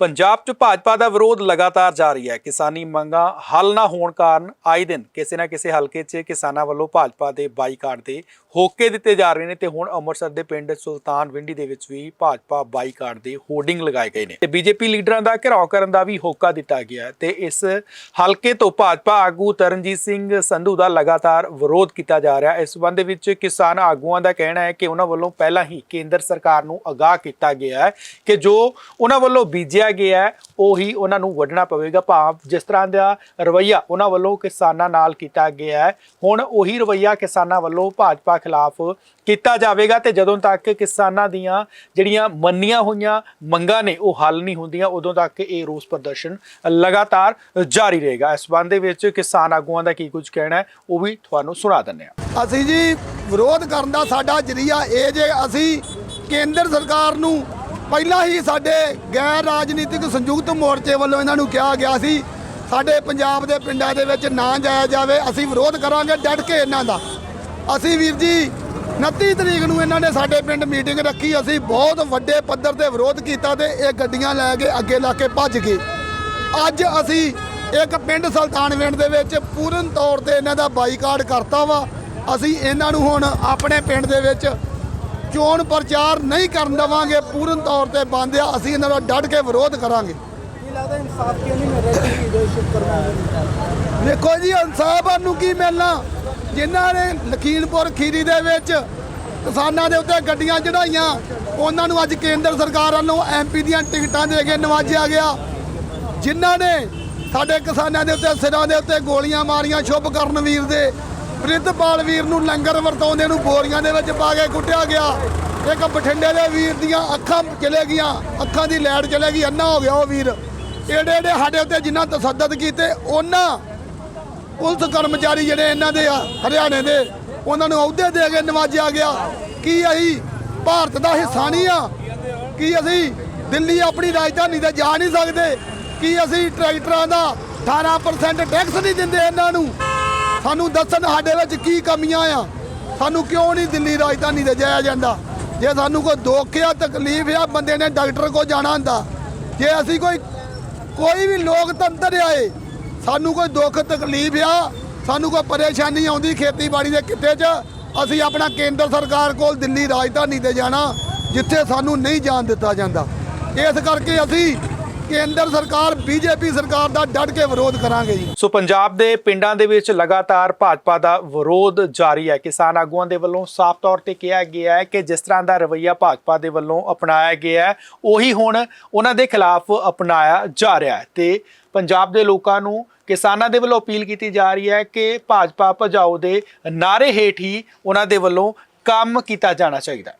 ਪੰਜਾਬ 'ਚ ਭਾਜਪਾ ਦਾ ਵਿਰੋਧ ਲਗਾਤਾਰ ਜਾਰੀ ਹੈ। ਕਿਸਾਨੀ ਮੰਗਾਂ ਹੱਲ ਨਾ ਹੋਣ ਕਾਰਨ ਆਏ ਦਿਨ ਕਿਸੇ ਨਾ ਕਿਸੇ ਹਲਕੇ 'ਚ ਕਿਸਾਨਾਂ ਵੱਲੋਂ ਭਾਜਪਾ ਦੇ ਬਾਈਕਾਟ ਦੇ ਹੋਕੇ ਦਿੱਤੇ ਜਾ ਰਹੇ ਨੇ ਤੇ ਹੁਣ ਅੰਮ੍ਰਿਤਸਰ ਦੇ ਪਿੰਡ ਸੁਲਤਾਨ ਵਿੰਡੀ ਦੇ ਵਿੱਚ ਵੀ ਭਾਜਪਾ ਬਾਈਕਾਟ ਦੇ ਹੋਰਡਿੰਗ ਲਗਾਏ ਗਏ ਨੇ। ਤੇ ਬੀਜੇਪੀ ਲੀਡਰਾਂ ਦਾ ਘਿਰਾਓ ਕਰਨ ਦਾ ਵੀ ਹੋਕਾ ਦਿੱਤਾ ਗਿਆ ਹੈ ਤੇ ਇਸ ਹਲਕੇ ਤੋਂ ਭਾਜਪਾ ਆਗੂ ਤਰਨਜੀਤ ਸਿੰਘ ਸੰਧੂ ਦਾ ਲਗਾਤਾਰ ਵਿਰੋਧ ਕੀਤਾ ਜਾ ਰਿਹਾ ਇਸ ਸੰਬੰਧ ਵਿੱਚ ਕਿਸਾਨ ਆਗੂਆਂ ਦਾ ਕਹਿਣਾ ਹੈ ਕਿ ਉਹਨਾਂ ਵੱਲੋਂ ਪਹਿਲਾਂ ਹੀ ਕੇਂਦਰ ਸਰਕਾਰ ਨੂੰ ਅਗਾਹ ਕੀਤਾ ਗਿਆ ਹੈ ਕਿ ਜੋ ਉਹਨਾਂ ਵੱਲੋਂ ਬੀਜਿਆ ਗਿਆ ਹੈ, ਉਹੀ ਉਹਨਾਂ ਨੂੰ ਵੱਢਣਾ ਪਵੇਗਾ। ਭਾਵ ਜਿਸ ਤਰ੍ਹਾਂ ਦਾ ਰਵਈਆ ਉਹਨਾਂ ਵੱਲੋਂ ਕਿਸਾਨਾਂ ਨਾਲ ਕੀਤਾ ਗਿਆ ਹੈ, ਹੁਣ ਉਹੀ ਰਵਈਆ ਕਿਸਾਨਾਂ ਵੱਲੋਂ ਭਾਜਪਾ ਖਿਲਾਫ ਕੀਤਾ ਜਾਵੇਗਾ ਤੇ ਜਦੋਂ ਤੱਕ ਕਿਸਾਨਾਂ ਦੀਆਂ ਜਿਹੜੀਆਂ ਮੰਨੀਆਂ ਹੋਈਆਂ ਮੰਗਾਂ ਨੇ, ਉਹ ਹੱਲ ਨਹੀਂ ਹੁੰਦੀਆਂ, ਉਦੋਂ ਤੱਕ ਇਹ ਰੋਸ ਪ੍ਰਦਰਸ਼ਨ ਲਗਾਤਾਰ ਜਾਰੀ ਰਹੇਗਾ। ਇਸ ਸੰਬੰਧ ਦੇ ਵਿੱਚ ਕਿਸਾਨ ਆਗੂਆਂ ਦਾ ਕੀ ਕੁਝ ਕਹਿਣਾ ਹੈ, ਉਹ ਵੀ ਤੁਹਾਨੂੰ ਸੁਣਾ ਦਿੰਦੇ ਹਾਂ। ਅਸੀਂ ਜੀ ਵਿਰੋਧ ਕਰਨ ਦਾ ਸਾਡਾ ਜਰੀਆ ਇਹ ਜੇ ਅਸੀਂ ਕੇਂਦਰ ਸਰਕਾਰ ਨੂੰ ਪਹਿਲਾਂ ਹੀ ਸਾਡੇ ਗੈਰ ਰਾਜਨੀਤਿਕ ਸੰਯੁਕਤ ਮੋਰਚੇ ਵੱਲੋਂ ਇਹਨਾਂ ਨੂੰ ਕਿਹਾ ਗਿਆ ਸੀ, ਸਾਡੇ ਪੰਜਾਬ ਦੇ ਪਿੰਡਾਂ ਦੇ ਵਿੱਚ ਨਾ ਜਾਇਆ ਜਾਵੇ, ਅਸੀਂ ਵਿਰੋਧ ਕਰਾਂਗੇ ਡਟ ਕੇ ਇਹਨਾਂ ਦਾ। ਅਸੀਂ ਵੀਰ ਜੀ 29 ਤਰੀਕ ਨੂੰ ਇਹਨਾਂ ਨੇ ਸਾਡੇ ਪਿੰਡ ਮੀਟਿੰਗ ਰੱਖੀ, ਅਸੀਂ ਬਹੁਤ ਵੱਡੇ ਪੱਧਰ ਤੇ ਵਿਰੋਧ ਕੀਤਾ ਤੇ ਇਹ ਗੱਡੀਆਂ ਲੈ ਕੇ ਅੱਗੇ ਲਾ ਕੇ ਭੱਜ ਗਏ। ਅੱਜ ਅਸੀਂ ਇੱਕ ਪਿੰਡ ਸੁਲਤਾਨਵਿੰਡ ਦੇ ਵਿੱਚ ਪੂਰਨ ਤੌਰ ਤੇ ਇਹਨਾਂ ਦਾ ਬਾਈਕਾਟ ਕਰਤਾ ਵਾ। ਅਸੀਂ ਇਹਨਾਂ ਨੂੰ ਹੁਣ ਆਪਣੇ ਪਿੰਡ ਦੇ ਵਿੱਚ ਚੋਣ ਪ੍ਰਚਾਰ ਨਹੀਂ ਕਰਨ ਦੇਵਾਂਗੇ ਪੂਰਨ ਤੌਰ ਤੇ ਬੰਦ ਆ ਅਸੀਂ ਇਹਨਾਂ ਦਾ ਡਟ ਕੇ ਵਿਰੋਧ ਕਰਾਂਗੇ। ਕੀ ਲੱਗਦਾ ਇਨਸਾਫ ਕਿਉਂ ਨਹੀਂ ਮਿਲ ਰਿਹਾ ਜੋ ਸ਼ੁਕਰ ਦੇਖੋ ਜੀ ਇਨਸਾਫ ਨੂੰ ਕੀ ਮਿਲਣਾ? ਜਿਨ੍ਹਾਂ ਨੇ ਲਖੀਮਪੁਰ ਖੀਰੀ ਦੇ ਵਿੱਚ ਕਿਸਾਨਾਂ ਦੇ ਉੱਤੇ ਗੱਡੀਆਂ ਚੜਾਈਆਂ ਉਹਨਾਂ ਨੂੰ ਅੱਜ ਕੇਂਦਰ ਸਰਕਾਰ ਵੱਲੋਂ ਐਮਪੀ ਦੀਆਂ ਟਿਕਟਾਂ ਦੇ ਕੇ ਨਵਾਜਿਆ ਗਿਆ। ਜਿਨ੍ਹਾਂ ਨੇ ਸਾਡੇ ਕਿਸਾਨਾਂ ਦੇ ਉੱਤੇ ਸਿਰਾਂ ਦੇ ਉੱਤੇ ਗੋਲੀਆਂ ਮਾਰੀਆਂ ਸ਼ੁਭ ਕਰਨ ਵੀਰ ਦੇ ਪ੍ਰਿਤਪਾਲ ਵੀਰ ਨੂੰ ਲੰਗਰ ਵਰਤਾਉਂਦੇ ਨੂੰ ਬੋਰੀਆਂ ਦੇ ਵਿੱਚ ਪਾ ਕੇ ਕੁੱਟਿਆ ਗਿਆ। ਇੱਕ ਬਠਿੰਡੇ ਦੇ ਵੀਰ ਦੀਆਂ ਅੱਖਾਂ ਚਲੇ ਗਈਆਂ। ਅੱਖਾਂ ਦੀ ਲਾਈਟ ਚਲੇ ਗਈ। ਅੰਨਾ ਹੋ ਗਿਆ ਉਹ ਵੀਰ। ਏਡੇ ਏਡੇ ਸਾਡੇ ਉੱਤੇ ਜਿਨ੍ਹਾਂ ਤਸੱਦਦ ਕੀਤੇ, ਉਹਨਾਂ ਪੁਲਿਸ ਕਰਮਚਾਰੀ ਜਿਹੜੇ ਇਹਨਾਂ ਦੇ ਆ, ਹਰਿਆਣੇ ਦੇ, ਉਹਨਾਂ ਨੂੰ ਅਹੁਦੇ ਦੇ ਕੇ ਨਵਾਜਿਆ ਗਿਆ। ਕੀ ਅਸੀਂ ਭਾਰਤ ਦਾ ਹਿੱਸਾ ਨਹੀਂ ਆ? ਕੀ ਅਸੀਂ ਦਿੱਲੀ ਆਪਣੀ ਰਾਜਧਾਨੀ ਤੇ ਜਾ ਨਹੀਂ ਸਕਦੇ? ਕੀ ਅਸੀਂ ਟਰੈਕਟਰਾਂ ਦਾ 18% ਟੈਕਸ ਨਹੀਂ ਦਿੰਦੇ ਇਹਨਾਂ ਨੂੰ? ਸਾਨੂੰ ਦੱਸਣ ਸਾਡੇ ਵਿੱਚ ਕੀ ਕਮੀਆਂ ਆ? ਸਾਨੂੰ ਕਿਉਂ ਨਹੀਂ ਦਿੱਲੀ ਰਾਜਧਾਨੀ ਤੇ ਜਾਇਆ ਜਾਂਦਾ? ਜੇ ਸਾਨੂੰ ਕੋਈ ਦੁੱਖ ਆ, ਤਕਲੀਫ ਆ, ਬੰਦੇ ਨੇ ਡਾਕਟਰ ਕੋਲ ਜਾਣਾ ਹੁੰਦਾ। ਜੇ ਅਸੀਂ ਕੋਈ ਕੋਈ ਵੀ ਲੋਕਤੰਤਰ ਆਏ, ਸਾਨੂੰ ਕੋਈ ਦੁੱਖ, ਤਕਲੀਫ ਆ, ਸਾਨੂੰ ਕੋਈ ਪਰੇਸ਼ਾਨੀ ਆਉਂਦੀ ਖੇਤੀਬਾੜੀ ਦੇ ਕਿੱਤੇ 'ਚ, ਅਸੀਂ ਆਪਣਾ ਕੇਂਦਰ ਸਰਕਾਰ ਕੋਲ ਦਿੱਲੀ ਰਾਜਧਾਨੀ ਤੇ ਜਾਣਾ, ਜਿੱਥੇ ਸਾਨੂੰ ਨਹੀਂ ਜਾਣ ਦਿੱਤਾ ਜਾਂਦਾ। ਇਸ ਕਰਕੇ ਅਸੀਂ ਕੇਂਦਰ ਸਰਕਾਰ, ਬੀਜੇਪੀ ਸਰਕਾਰ ਦਾ ਡਟ ਕੇ ਵਿਰੋਧ ਕਰਾਂਗੇ ਜੀ। ਸੋ ਪੰਜਾਬ ਦੇ ਪਿੰਡਾਂ ਦੇ ਵਿੱਚ ਲਗਾਤਾਰ ਭਾਜਪਾ ਦਾ ਵਿਰੋਧ ਜਾਰੀ ਹੈ। ਕਿਸਾਨ ਆਗੂਆਂ ਦੇ ਵੱਲੋਂ ਸਾਫ਼ ਤੌਰ ਤੇ ਕਿਹਾ ਗਿਆ ਹੈ ਕਿ ਜਿਸ ਤਰ੍ਹਾਂ ਦਾ ਰਵੱਈਆ ਭਾਜਪਾ ਦੇ ਵੱਲੋਂ ਅਪਣਾਇਆ ਗਿਆ ਹੈ, ਉਹੀ ਹੁਣ ਉਹਨਾਂ ਦੇ ਖਿਲਾਫ ਅਪਣਾਇਆ ਜਾ ਰਿਹਾ ਹੈ। ਤੇ ਪੰਜਾਬ ਦੇ ਲੋਕਾਂ ਨੂੰ, ਕਿਸਾਨਾਂ ਦੇ ਵੱਲੋਂ ਅਪੀਲ ਕੀਤੀ ਜਾ ਰਹੀ ਹੈ ਕਿ ਭਾਜਪਾ ਭਜਾਓ ਦੇ ਨਾਰੇ ਹੇਠ ਹੀ ਉਹਨਾਂ ਦੇ ਵੱਲੋਂ ਕੰਮ ਕੀਤਾ ਜਾਣਾ ਚਾਹੀਦਾ ਹੈ।